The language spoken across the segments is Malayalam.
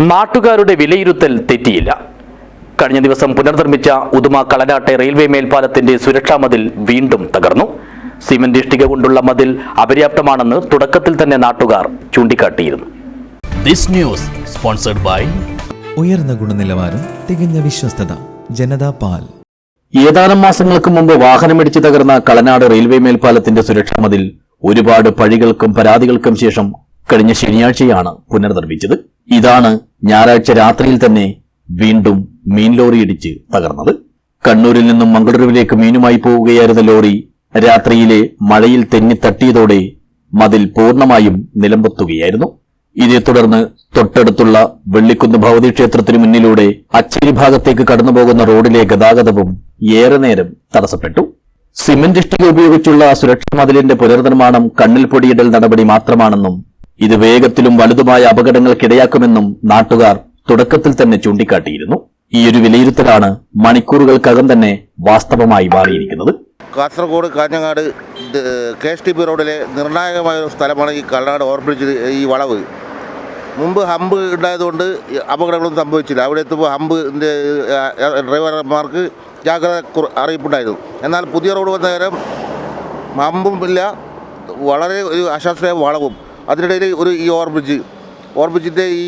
നാട്ടുകാരുടെ വിലയിരുത്തൽ തെറ്റിയില്ല. കഴിഞ്ഞ ദിവസം പുനർനിർമ്മിച്ച ഉദുമ കളനാട്ടെ റെയിൽവേ മേൽപ്പാലത്തിന്റെ സുരക്ഷാ മതിൽ വീണ്ടും തകർന്നു. സിമന്റ് ഇഷ്ടിക കൊണ്ടുള്ള മതിൽ അപര്യാപ്തമാണെന്ന് തുടക്കത്തിൽ തന്നെ നാട്ടുകാർ ചൂണ്ടിക്കാട്ടിയിരുന്നു. ദിസ് ന്യൂസ് സ്പോൺസർഡ് ബൈ ഉയർന്ന ഗുണനിലവാരം തികഞ്ഞ വിശ്വസ്തത ജനതാ പാൽ. ഏതാനും മാസങ്ങൾക്ക് മുമ്പ് വാഹനമിടിച്ച് തകർന്ന കളനാട് റെയിൽവേ മേൽപ്പാലത്തിന്റെ സുരക്ഷാ മതിൽ ഒരുപാട് പഴികൾക്കും പരാതികൾക്കും ശേഷം കഴിഞ്ഞ ശനിയാഴ്ചയാണ് പുനർനിർമ്മിച്ചത്. ഇതാണ് ഞായറാഴ്ച രാത്രിയിൽ തന്നെ വീണ്ടും മീൻ ലോറി ഇടിച്ച് തകർന്നത്. കണ്ണൂരിൽ നിന്നും മംഗളൂരുവിലേക്ക് മീനുമായി പോവുകയായിരുന്ന ലോറി രാത്രിയിലെ മഴയിൽ തെന്നി തട്ടിയതോടെ മതിൽ പൂർണമായും നിലമ്പൊത്തുകയായിരുന്നു ഇതേ തുടർന്ന് തൊട്ടടുത്തുള്ള വെള്ളിക്കുന്ന് ഭവതി ക്ഷേത്രത്തിനു മുന്നിലൂടെ അച്ചേരി ഭാഗത്തേക്ക് കടന്നുപോകുന്ന റോഡിലെ ഗതാഗതവും ഏറെ നേരം തടസ്സപ്പെട്ടു. സിമന്റ് ഇഷ്ടിക ഉപയോഗിച്ചുള്ള സുരക്ഷാ മതിലിന്റെ പുനർനിർമ്മാണം കണ്ണിൽ പൊടിയിടൽ നടപടി മാത്രമാണെന്നും ഇത് വേഗത്തിലും വലുതുമായ അപകടങ്ങൾക്കിടയാക്കുമെന്നും നാട്ടുകാർ തുടക്കത്തിൽ തന്നെ ചൂണ്ടിക്കാട്ടിയിരുന്നു. ഈ ഒരു വിലയിരുത്തലാണ് മണിക്കൂറുകൾക്കകം തന്നെ വാസ്തവമായി മാറിയിരിക്കുന്നത്. Kasaragod Kanhangad K S T P റോഡിലെ നിർണായകമായ ഒരു സ്ഥലമാണ് ഈ കള്ളനാട് ഓവർബ്രിഡ്ജ് ഈ വളവ്. മുമ്പ് ഹമ്പ് ഉണ്ടായതുകൊണ്ട് അപകടങ്ങളൊന്നും സംഭവിച്ചില്ല. അവിടെ എത്തുമ്പോൾ ഹമ്പിന്റെ ഡ്രൈവർമാർക്ക് ജാഗ്രത അറിയിപ്പുണ്ടായിരുന്നു. എന്നാൽ പുതിയ റോഡ് വന്ന നേരം ഹമ്പും ഇല്ല വളരെ ഒരു അശാസ്ത്രീയ വളവും. അതിനിടയിൽ ഒരു ഈ ഓവർബ്രിഡ്ജ് ഓവർബ്രിഡ്ജിന്റെ ഈ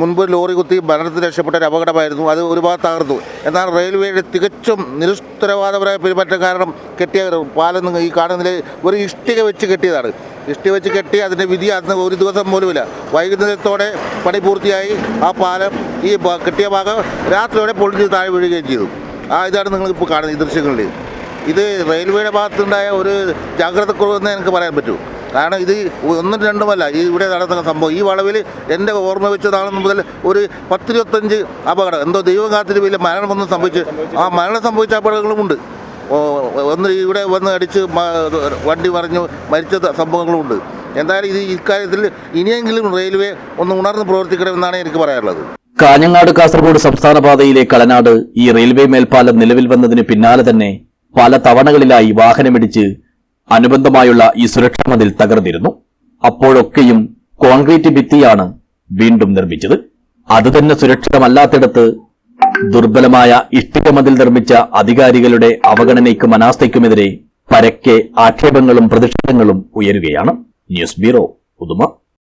മുൻപ് ലോറി കുത്തി മരണത്തിൽ രക്ഷപ്പെട്ട ഒരു അപകടമായിരുന്നു. അത് ഒരുപാട് തകർന്നു. എന്നാൽ റെയിൽവേയുടെ തികച്ചും നിരുത്തരവാദപരമായ പെരുമാറ്റം കാരണം കെട്ടിയ പാലം ഈ കാണുന്നതിൽ ഒരു ഇഷ്ടിക വെച്ച് കെട്ടിയതാണ്. ഇഷ്ടി വെച്ച് കെട്ടി അതിന്റെ വിധി അന്ന് ഒരു ദിവസം പോലുമില്ല. വൈകുന്നേരത്തോടെ പണി പൂർത്തിയായി. ആ പാലം ഈ കെട്ടിയ ഭാഗം രാത്രിയോടെ പൊളിഞ്ഞ് താഴെ വീഴുകയും ചെയ്തു. ആ ഇതാണ് നിങ്ങളിപ്പോൾ കാണുന്നത് ഈ ദൃശ്യങ്ങളിൽ ഇത് റെയിൽവേയുടെ ഭാഗത്തുണ്ടായ ഒരു ജാഗ്രതക്കുറവെന്ന് എനിക്ക് പറയാൻ പറ്റൂ. കാരണം ഇത് ഒന്നും രണ്ടുമല്ല. ഈ ഇവിടെ നടത്തുന്ന സംഭവം. ഈ വളവിൽ എന്റെ ഓർമ്മ വെച്ചതാണെന്ന് മുതൽ ഒരു പത്തിരുപത്തഞ്ച് അപകടം. എന്തോ ദൈവം കാത്തിരി വലിയ മരണമൊന്നും സംഭവിച്ച്. ആ മരണം സംഭവിച്ച അപകടങ്ങളുമുണ്ട് ഒന്ന് ഇവിടെ വന്ന് അടിച്ച് വണ്ടി മറിഞ്ഞ് മരിച്ച സംഭവങ്ങളുമുണ്ട് എന്തായാലും ഇത് ഇക്കാര്യത്തിൽ ഇനിയെങ്കിലും റെയിൽവേ ഒന്ന് ഉണർന്ന് പ്രവർത്തിക്കണമെന്നാണ് എനിക്ക് പറയാനുള്ളത്. കാഞ്ഞങ്ങാട് കാസർഗോഡ് സംസ്ഥാന പാതയിലെ കളനാട് ഈ റെയിൽവേ മേൽപ്പാലം നിലവിൽ വന്നതിന് പിന്നാലെ തന്നെ പല തവണകളിലായി വാഹനമിടിച്ച് അനുബന്ധമായുള്ള ഈ സുരക്ഷാ മതിൽ തകർന്നിരുന്നു. അപ്പോഴൊക്കെയും കോൺക്രീറ്റ് ഭിത്തിയാണ് വീണ്ടും നിർമ്മിച്ചത്. അതുതന്നെ സുരക്ഷിതമല്ലാത്തിടത്ത് ദുർബലമായ ഇഷ്ടിക മതിൽ നിർമ്മിച്ച അധികാരികളുടെ അവഗണനയ്ക്കും അനാസ്ഥയ്ക്കുമെതിരെ പരക്കെ ആക്ഷേപങ്ങളും പ്രതിഷേധങ്ങളും ഉയരുകയാണ്. News bureau Uduma